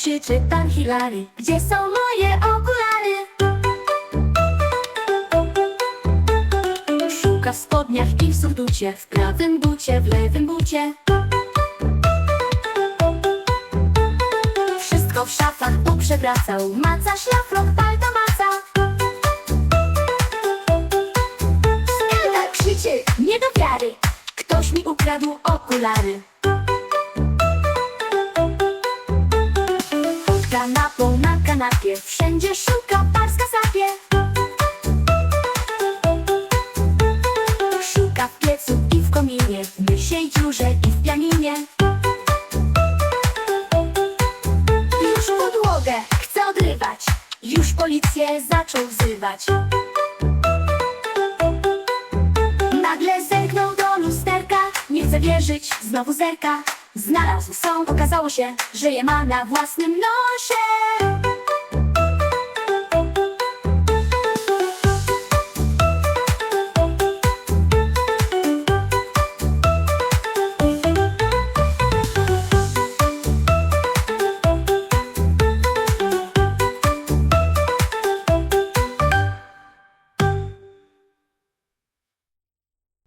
krzyczy pan Hilary. Gdzie są moje okulary? Szuka w spodniach i w surducie W prawym bucie, w lewym bucie. Wszystko w szafach poprzewracał Maca, szlafrok, palto maca. Skanda krzyczy, nie do wiary. Ktoś mi ukradł okulary na kanapie. Wszędzie szuka parska sapie. Szuka w piecu i w kominie. W mysiej dziurze i w pianinie. Już podłogę chce odrywać. Już policję zaczął wzywać. Nagle zerknął do lusterka. Nie chce wierzyć, znowu zerka. Znalazł sąd, okazało się, że je ma na własnym nosie